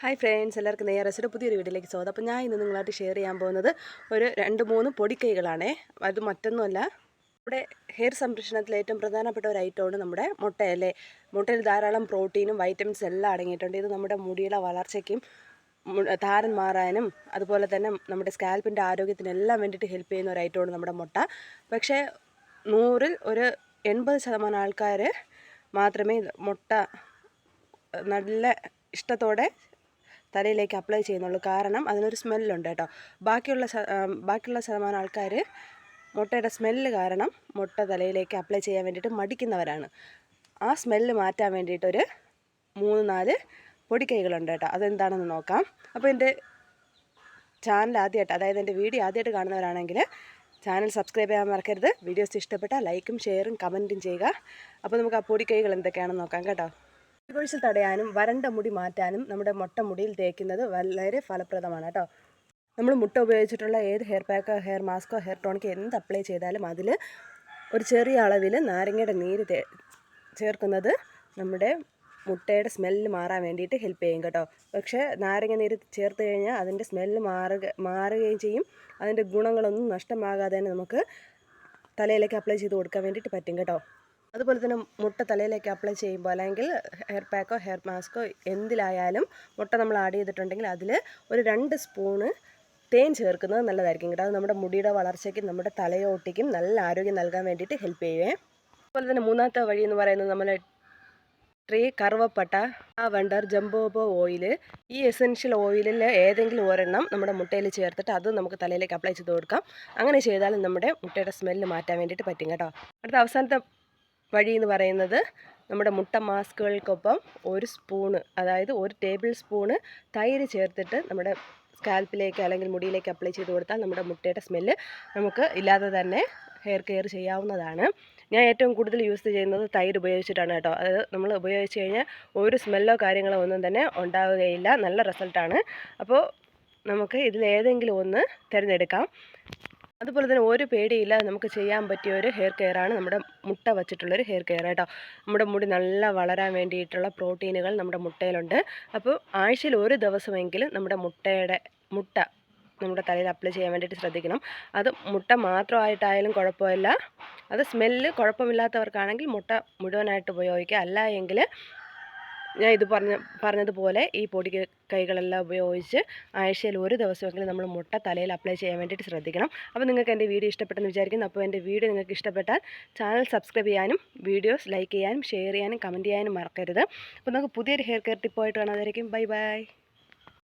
Hi friends എല്ലാവർക്കും നെയ്യറസിയുടെ പുതിയൊരു വീട്ടിലേക്ക് സ്വാഗതം. അപ്പോൾ ഞാൻ ഇന്ന് നിങ്ങളായിട്ട് ഷെയർ ചെയ്യാൻ പോകുന്നത് ഒരു രണ്ട് മൂന്ന് പൊടിക്കൈകളാണേ. അത് മറ്റൊന്നുമല്ല നമ്മുടെ ഹെയർ സംരക്ഷണത്തിൽ ഏറ്റവും പ്രധാനപ്പെട്ട ഒരു ഐറ്റമാണ് നമ്മുടെ മുട്ടയല്ലേ? മുട്ടയിൽ ധാരാളം പ്രോട്ടീനും വൈറ്റമിൻസ് എല്ലാം അടങ്ങിയിട്ടുണ്ട്. ഇത് നമ്മുടെ മുടിയുടെ വളർച്ചയ്ക്കും താരൻ മാറാനും അതുപോലെ തന്നെ നമ്മുടെ സ്കാൽപ്പിന്റെ ആരോഗ്യത്തിനെല്ലാം വേണ്ടിയിട്ട് ഹെൽപ്പ് ചെയ്യുന്ന ഒരു ഐറ്റമാണ് നമ്മുടെ മുട്ട. പക്ഷേ നൂറിൽ ഒരു എൺപത് ശതമാനം ആൾക്കാർ മാത്രമേ മുട്ട നല്ല ഇഷ്ടത്തോടെ തലയിലേക്ക് അപ്ലൈ ചെയ്യുന്നുള്ളൂ. കാരണം അതിനൊരു സ്മെല്ലുണ്ട് കേട്ടോ. ബാക്കിയുള്ള ബാക്കിയുള്ള ശതമാനം ആൾക്കാർ മുട്ടയുടെ സ്മെല്ല് കാരണം മുട്ട തലയിലേക്ക് അപ്ലൈ ചെയ്യാൻ വേണ്ടിയിട്ട് മടിക്കുന്നവരാണ്. ആ സ്മെല്ല് മാറ്റാൻ വേണ്ടിയിട്ടൊരു മൂന്ന് നാല് പൊടിക്കൈകളുണ്ട് കേട്ടോ. അതെന്താണെന്ന് നോക്കാം. അപ്പോൾ എന്റെ ചാനൽ ആദ്യമായിട്ട് അതായത് എന്റെ വീഡിയോ ആദ്യമായിട്ട് കാണുന്നവരാണെങ്കിൽ ചാനൽ സബ്സ്ക്രൈബ് ചെയ്യാൻ മറക്കരുത്. വീഡിയോസ് ഇഷ്ടപ്പെട്ടാൽ ലൈക്കും ഷെയറും കമന്റും ചെയ്യുക. അപ്പോൾ നമുക്ക് ആ പൊടിക്കൈകൾ എന്തൊക്കെയാണെന്ന് നോക്കാം കേട്ടോ. കൊഴിച്ചിൽ തടയാനും വരണ്ട മുടി മാറ്റാനും നമ്മുടെ മുട്ട മുടിയിൽ തേക്കുന്നത് വളരെ ഫലപ്രദമാണ് കേട്ടോ. നമ്മൾ മുട്ട ഉപയോഗിച്ചിട്ടുള്ള ഏത് ഹെയർ പാക്കോ ഹെയർ മാസ്കോ ഹെയർ ടോണിക്കോ എന്ത് അപ്ലൈ ചെയ്താലും അതിൽ ഒരു ചെറിയ അളവിൽ നാരങ്ങയുടെ നീര് ചേർക്കുന്നത് നമ്മുടെ മുട്ടയുടെ സ്മെല്ല് മാറാൻ വേണ്ടിയിട്ട് ഹെൽപ്പ് ചെയ്യും കേട്ടോ. പക്ഷേ നാരങ്ങ നീര് ചേർത്ത് കഴിഞ്ഞാൽ അതിന്റെ സ്മെല്ല് മാറുക മാറുകയും ചെയ്യും. അതിന്റെ ഗുണങ്ങളൊന്നും നഷ്ടമാകാതെ തന്നെ നമുക്ക് തലയിലേക്ക് അപ്ലൈ ചെയ്ത് കൊടുക്കാൻ വേണ്ടിയിട്ട് പറ്റും കേട്ടോ. അതുപോലെ തന്നെ മുട്ട തലയിലേക്ക് അപ്ലൈ ചെയ്യുമ്പോൾ അല്ലെങ്കിൽ ഹെയർ പാക്കോ ഹെയർ മാസ്കോ എന്തിലായാലും മുട്ട നമ്മൾ ആഡ് ചെയ്തിട്ടുണ്ടെങ്കിൽ അതിൽ ഒരു രണ്ട് സ്പൂണ് തേൻ ചേർക്കുന്നത് നല്ലതായിരിക്കും കേട്ടോ. അത് നമ്മുടെ മുടിയുടെ വളർച്ചയ്ക്കും നമ്മുടെ തലയോട്ടിക്കും നല്ല ആരോഗ്യം നൽകാൻ വേണ്ടിയിട്ട് ഹെൽപ്പ് ചെയ്യുവേ. അതുപോലെ തന്നെ മൂന്നാമത്തെ വഴി എന്ന് പറയുന്നത് നമ്മൾ ട്രീ കറുവപ്പട്ട വണ്ടർ ജംബോബോ ഓയിൽ ഈ എസെൻഷ്യൽ ഓയിലിൽ ഏതെങ്കിലും ഒരെണ്ണം നമ്മുടെ മുട്ടയിൽ ചേർത്തിട്ട് അത് നമുക്ക് തലയിലേക്ക് അപ്ലൈ ചെയ്ത് കൊടുക്കാം. അങ്ങനെ ചെയ്താലും നമ്മുടെ മുട്ടയുടെ സ്മെല്ല് മാറ്റാൻ വേണ്ടിയിട്ട് പറ്റും കേട്ടോ. അടുത്ത അവസാനത്തെ വഴി എന്ന് പറയുന്നത് നമ്മുടെ മുട്ട മാസ്കുകൾക്കൊപ്പം ഒരു സ്പൂണ് അതായത് ഒരു ടേബിൾ സ്പൂണ് തൈര് ചേർത്തിട്ട് നമ്മുടെ സ്കാൽപ്പിലേക്ക് അല്ലെങ്കിൽ മുടിയിലേക്ക് അപ്ലൈ ചെയ്ത് കൊടുത്താൽ നമ്മുടെ മുട്ടയുടെ സ്മെല്ല് നമുക്ക് ഇല്ലാതെ തന്നെ ഹെയർ കെയർ ചെയ്യാവുന്നതാണ്. ഞാൻ ഏറ്റവും കൂടുതൽ യൂസ് ചെയ്യുന്നത് തൈര് ഉപയോഗിച്ചിട്ടാണ് കേട്ടോ. അത് നമ്മൾ ഉപയോഗിച്ച് കഴിഞ്ഞാൽ ഒരു സ്മെല്ലോ കാര്യങ്ങളോ ഒന്നും തന്നെ ഉണ്ടാവുകയില്ല. നല്ല റിസൾട്ടാണ്. അപ്പോൾ നമുക്ക് ഇതിൽ ഏതെങ്കിലും ഒന്ന് തിരഞ്ഞെടുക്കാം. അതുപോലെ തന്നെ ഒരു പേടിയില്ലാതെ നമുക്ക് ചെയ്യാൻ പറ്റിയ ഒരു ഹെയർ കെയർ ആണ് നമ്മുടെ മുട്ട വച്ചിട്ടുള്ളൊരു ഹെയർ കെയർ കേട്ടോ. നമ്മുടെ മുടി നല്ല വളരാൻ വേണ്ടിയിട്ടുള്ള പ്രോട്ടീനുകൾ നമ്മുടെ മുട്ടയിലുണ്ട്. അപ്പോൾ ആഴ്ചയിൽ ഒരു ദിവസമെങ്കിലും നമ്മുടെ മുട്ടയുടെ മുട്ട നമ്മുടെ തലയിൽ അപ്ലൈ ചെയ്യാൻ വേണ്ടിയിട്ട് ശ്രദ്ധിക്കണം. അത് മുട്ട മാത്രമായിട്ടായാലും കുഴപ്പമില്ല. അത് സ്മെല്ല് കുഴപ്പമില്ലാത്തവർക്കാണെങ്കിൽ മുട്ട മുഴുവനായിട്ട് ഉപയോഗിക്കുക. അല്ല എങ്കിൽ ഞാൻ ഇത് പറഞ്ഞ പറഞ്ഞതുപോലെ ഈ പൊടി കൈകളെല്ലാം ഉപയോഗിച്ച് ആഴ്ചയിൽ ഒരു ദിവസമെങ്കിലും നമ്മൾ മുട്ട തലയിൽ അപ്ലൈ ചെയ്യാൻ വേണ്ടിയിട്ട് ശ്രദ്ധിക്കണം. അപ്പോൾ നിങ്ങൾക്ക് എന്റെ വീഡിയോ ഇഷ്ടപ്പെട്ടെന്ന് വിചാരിക്കുന്നു. അപ്പോൾ എന്റെ വീഡിയോ നിങ്ങൾക്ക് ഇഷ്ടപ്പെട്ടാൽ ചാനൽ സബ്സ്ക്രൈബ് ചെയ്യാനും വീഡിയോസ് ലൈക്ക് ചെയ്യാനും ഷെയർ ചെയ്യാനും കമന്റ് ചെയ്യാനും മറക്കരുത്. അപ്പോൾ നമുക്ക് പുതിയൊരു ഹെയർ കെയർ ടിപ്പായിട്ട് കാണാതായിരിക്കും ബൈ ബൈ